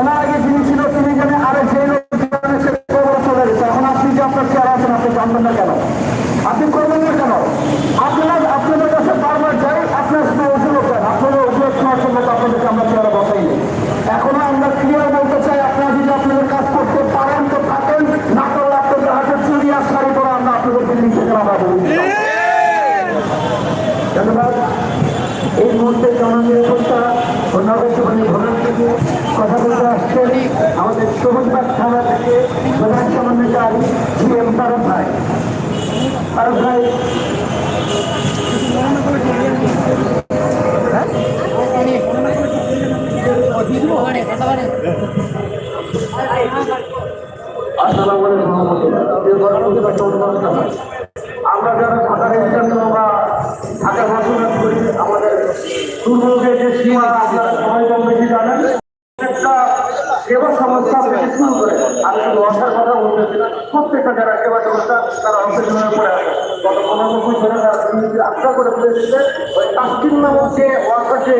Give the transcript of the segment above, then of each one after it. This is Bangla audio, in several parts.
ওনার আগে যিনি ছিল তিনি জানে আরে সেই লোক চলে গেছে এখন আপনি যে আপনার চেয়ার আছেন, আপনি জানবেন না কেন? আপনি করবেন না কেন? আপনার, আপনাদের কাছে বারবার যাই, আপনার শুধু অভিযোগ করেন আপনাদের অভিযোগ শোনার জন্য আপনাদেরকে আমরা চেয়ারে বসাইনি এখনও আমরা ক্লিয়ার বলতে চাই, আপনারা যদি আপনাদের কাজ করতে পারেন তো এই মুহূর্তে জননিরাপত্তা ও নগরজীবনী কথা বলতে আসছেন আমাদের সবুজবাগ থানা থেকে প্রধান সমন্বয়কারী জি এম তারক ভাই। তারক ভাই আসসালামু আলাইকুম আমরা যারা ঢাকার জন্য আমরা ঢাকা বসবাস করি আমাদের দুর্ভোগের যে সীমা আপনারা সেবা সংস্থা থেকে শুরু করে আমি শুধু অসার কথা বলতেছি প্রত্যেকটা যারা সেবা সংস্থা তারা অংশগ্রহণ করে আছে গত পনেরো বছর ধরে তারা দুর্নীতি আশা করে ফেলে দিচ্ছে ওই তাস্কিন নামক যে ওয়ার্কারকে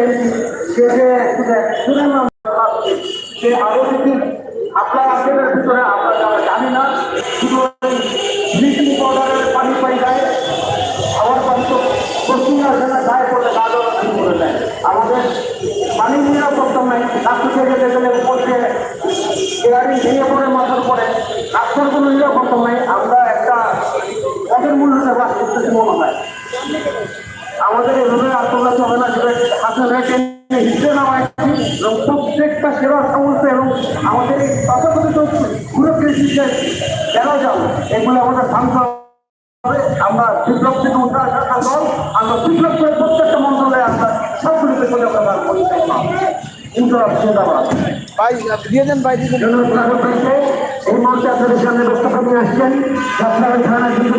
সে যে একজনের নাম সে আরও যদি আপনার আজকের ভিতরে আমরা জানি না শুধু ব্লিচিং পাউডারের পানি পাই যায় আবার পান্ত পশ্চিম আসে না গায়ে পড়লে গা জল করে দেয় আমাদের পানি নিরাপত্তা নাই রাস্তা থেকে গেলে উপরকে এয়ারিং ভেঙে পড়ে মাথার পরে রাস্তার কোনো নিরাপত্তা নাই। আমরা একটা পদের মূল্যতে বাস করতেছি মনে হয়। আমাদের এভাবে আত্মঘাত হবে না, যেটা হাতে রেখে হিসেবে নামাইছি এবং প্রত্যেকটা সেবা সংস্থা এবং আমাদের এই তথাকথিত সুরক্ষিত কেন যাও এগুলো আমাদের শান্ত আমরা বিপ্লব থেকে উঠে আসার কারণ আমরা বিপ্লব করে প্রত্যেকটা মন্ত্রণালয়ে আমরা সবগুলিকে চলে আমরা পরিচয় পাবো ইনশাআল্লাহ জিন্দাবাদ ভাই দিয়ে দেন ভাই দিয়ে দেন। এই মুহূর্তে আপনাদের সামনে বক্তব্য নিয়ে আসছেন আপনারা থানা কিন্তু